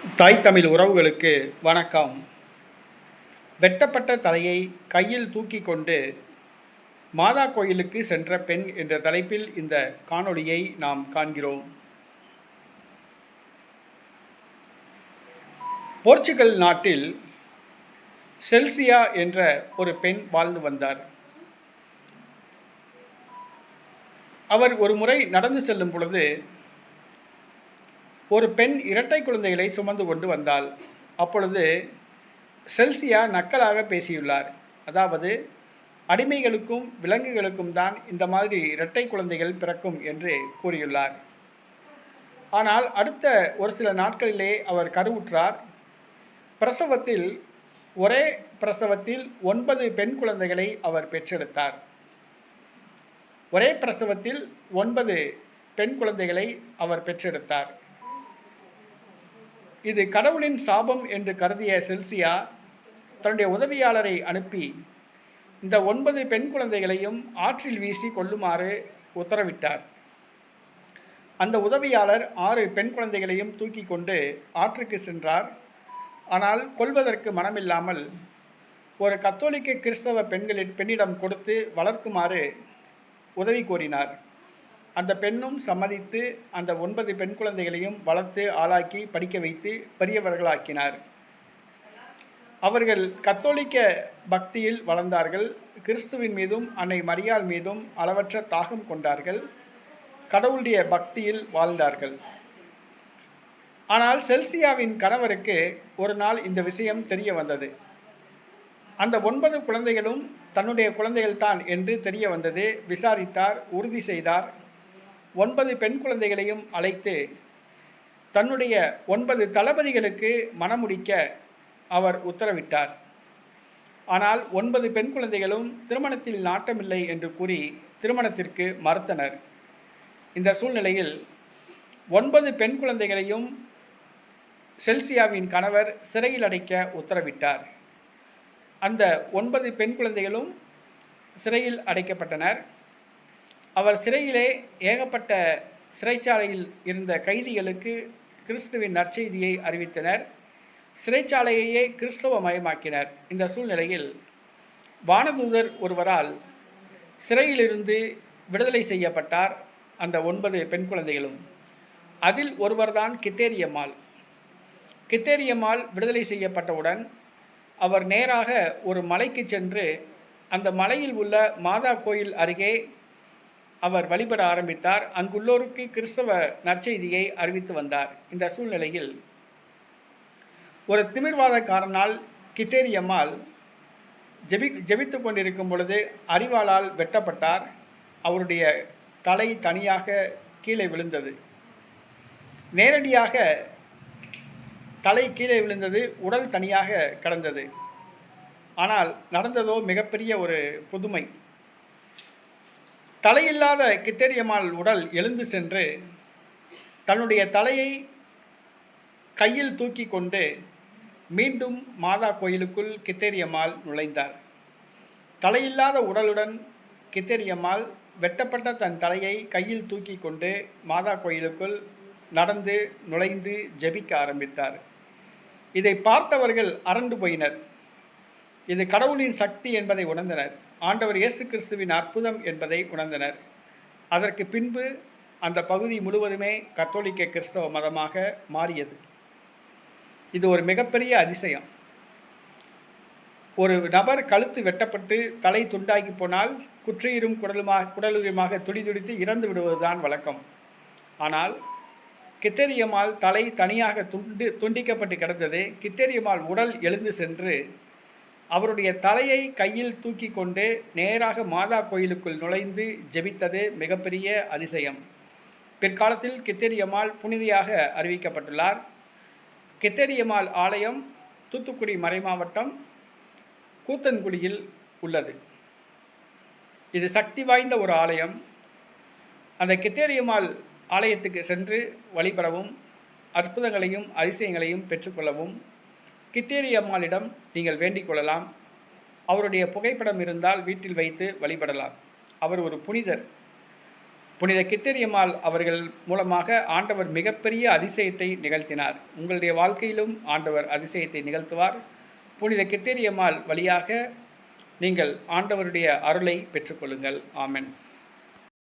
தாய் தமிழ் உறவுகளுக்கு வணக்கம். வெட்டப்பட்ட தலையை கையில் தூக்கி கொண்டு மாதா கோயிலுக்கு சென்ற பெண் என்ற தலைப்பில் இந்த காணொளியை நாம் காண்கிறோம். போர்ச்சுகல் நாட்டில் செல்சியா என்ற ஒரு பெண் வாழ்ந்து வந்தார். அவர் ஒரு முறை நடந்து செல்லும் பொழுது ஒரு பெண் இரட்டை குழந்தைகளை சுமந்து கொண்டு வந்தாள் அப்பொழுது செல்சியா நக்கலாக பேசியுள்ளார். அதாவது அடிமைகளுக்கும் விலங்குகளுக்கும் தான் இந்த மாதிரி இரட்டை குழந்தைகள் பிறக்கும் என்று கூறியுள்ளார். ஆனால் அடுத்த ஒரு சில நாட்களிலே அவர் கருவுற்றார். பிரசவத்தில் ஒரே பிரசவத்தில் ஒன்பது பெண் குழந்தைகளை அவர் பெற்றெடுத்தார். ஒரே பிரசவத்தில் ஒன்பது பெண் குழந்தைகளை அவர் பெற்றெடுத்தார். இது கடவுளின் சாபம் என்று கருதிய செல்சியா தன்னுடைய உதவியாளரை அனுப்பி இந்த ஒன்பது பெண் குழந்தைகளையும் ஆற்றில் வீசி கொள்ளுமாறு உத்தரவிட்டார். அந்த உதவியாளர் ஆறு பெண் குழந்தைகளையும் தூக்கி கொண்டு ஆற்றுக்கு சென்றார். ஆனால் கொல்வதற்கு மனமில்லாமல் ஒரு கத்தோலிக்க கிறிஸ்தவ பெண்களின் பெண்ணிடம் கொடுத்து வளர்க்குமாறு உதவி கோரினார். அந்த பெண்ணும் சம்மதித்து அந்த ஒன்பது பெண் குழந்தைகளையும் வளர்த்து ஆளாக்கி படிக்க வைத்து பெரியவர்களாக்கினார். அவர்கள் கத்தோலிக்க பக்தியில் வளர்ந்தார்கள். கிறிஸ்துவின் மீதும் அன்னை மரியாள் மீதும் அளவற்ற தாகம் கொண்டார்கள். கடவுளுடைய பக்தியில் வாழ்ந்தார்கள். ஆனால் செல்சியாவின் கணவருக்கு ஒரு நாள் இந்த விஷயம் தெரிய வந்தது. அந்த ஒன்பது குழந்தைகளும் தன்னுடைய குழந்தைகள் தான் என்று தெரிய வந்தது. விசாரித்தார் உறுதி செய்தார். ஒன்பது பெண் குழந்தைகளையும் அழைத்து தன்னுடைய ஒன்பது தளபதிகளுக்கு மணமுடிக்க அவர் உத்தரவிட்டார். ஆனால் ஒன்பது பெண் குழந்தைகளும் திருமணத்தில் நாட்டமில்லை என்று கூறி திருமணத்திற்கு மறுத்தனர். இந்த சூழ்நிலையில் ஒன்பது பெண் குழந்தைகளையும் செல்சியாவின் கணவர் சிறையில் அடைக்க உத்தரவிட்டார். அந்த ஒன்பது பெண் குழந்தைகளும் சிறையில் அடைக்கப்பட்டனர். அவர் சிறையிலே ஏகப்பட்ட சிறைச்சாலையில் இருந்த கைதிகளுக்கு கிறிஸ்துவின் நற்செய்தியை அறிவித்தனர். சிறைச்சாலையையே கிறிஸ்தவ மயமாக்கினர் இந்த சூழ்நிலையில் வானதூதர் ஒருவரால் சிறையிலிருந்து விடுதலை செய்யப்பட்டார். அந்த ஒன்பது பெண் குழந்தைகளும். அதில் ஒருவர்தான் கித்தேரியம்மாள். கித்தேரியம்மாள் விடுதலை செய்யப்பட்டவுடன் அவர் நேராக ஒரு மலைக்கு சென்று அந்த மலையில் உள்ள மாதா கோயில் அருகே அவர் வழிபட ஆரம்பித்தார். அங்குள்ளோருக்கு கிறிஸ்தவ நற்செய்தியை அறிவித்து வந்தார். இந்த சூழ்நிலையில் ஒரு திமிர்வாதக்காரனால் கித்தேரியம்மாள் ஜெபி ஜெபித்து கொண்டிருக்கும் பொழுது அறிவாளால் வெட்டப்பட்டார். அவருடைய தலை தனியாக கீழே விழுந்தது. நேரடியாக தலை கீழே விழுந்தது உடல் தனியாக கடந்தது. ஆனால் நடந்ததோ மிகப்பெரிய ஒரு புதுமை. தலையில்லாத கித்தேரியம்மாள் உடல் எழுந்து சென்று தன்னுடைய தலையை கையில் தூக்கி கொண்டு மீண்டும் மாதா கோயிலுக்குள் கித்தேரியம்மாள் நுழைந்தார். தலையில்லாத உடலுடன் கித்தேரியம்மாள் வெட்டப்பட்ட தன் தலையை கையில் தூக்கி கொண்டு மாதா கோயிலுக்குள் நடந்து நுழைந்து ஜெபிக்க ஆரம்பித்தார். இதை பார்த்தவர்கள் அரண்டு போயினர். இது கடவுளின் சக்தி என்பதை உணர்ந்தனர். ஆண்டவர் இயேசு கிறிஸ்துவின் அற்புதம் என்பதை உணர்ந்தனர். அதற்கு பின்பு அந்த பகுதி முழுவதுமே கத்தோலிக்க கிறிஸ்தவ மதமாக மாறியது. இது ஒரு மிகப்பெரிய அதிசயம். ஒரு நபர் கழுத்து வெட்டப்பட்டு தலை துண்டாகி போனால் குற்றியுரும் குடலுமாக குடலுரியுமாக துடிதுடித்து இறந்து விடுவதுதான் வழக்கம். ஆனால் கித்தேரியம்மாள் தலை தனியாக துண்டு துண்டிக்கப்பட்டு கிடந்தது. கித்தேரியம்மாள் உடல் எழுந்து சென்று அவருடைய தலையை கையில் தூக்கி கொண்டு நேராக மாதா கோயிலுக்குள் நுழைந்து ஜெபித்தது மிகப்பெரிய அதிசயம். பிற்காலத்தில் கித்தேரியம்மாள் புனிதியாக அறிவிக்கப்பட்டுள்ளார். கித்தேரியம்மாள் ஆலயம் தூத்துக்குடி மறைமாவட்டம் கூத்தன்குடியில் உள்ளது. இது சக்தி வாய்ந்த ஒரு ஆலயம். அந்த கித்தேரியம்மாள் ஆலயத்துக்கு சென்று வழிபடவும் அற்புதங்களையும் அதிசயங்களையும் பெற்றுக்கொள்ளவும் கித்தேரி அம்மாளிடம் நீங்கள் வேண்டிக் கொள்ளலாம் அவருடைய புகைப்படம் இருந்தால் வீட்டில் வைத்து வழிபடலாம். அவர் ஒரு புனிதர். புனித கித்தேரியம்மாள் அவர்கள் மூலமாக ஆண்டவர் மிகப்பெரிய அதிசயத்தை நிகழ்த்தினார். உங்களுடைய வாழ்க்கையிலும் ஆண்டவர் அதிசயத்தை நிகழ்த்துவார். புனித கித்தேரியம்மாள் வழியாக நீங்கள் ஆண்டவருடைய அருளை பெற்றுக்கொள்ளுங்கள். ஆமென்.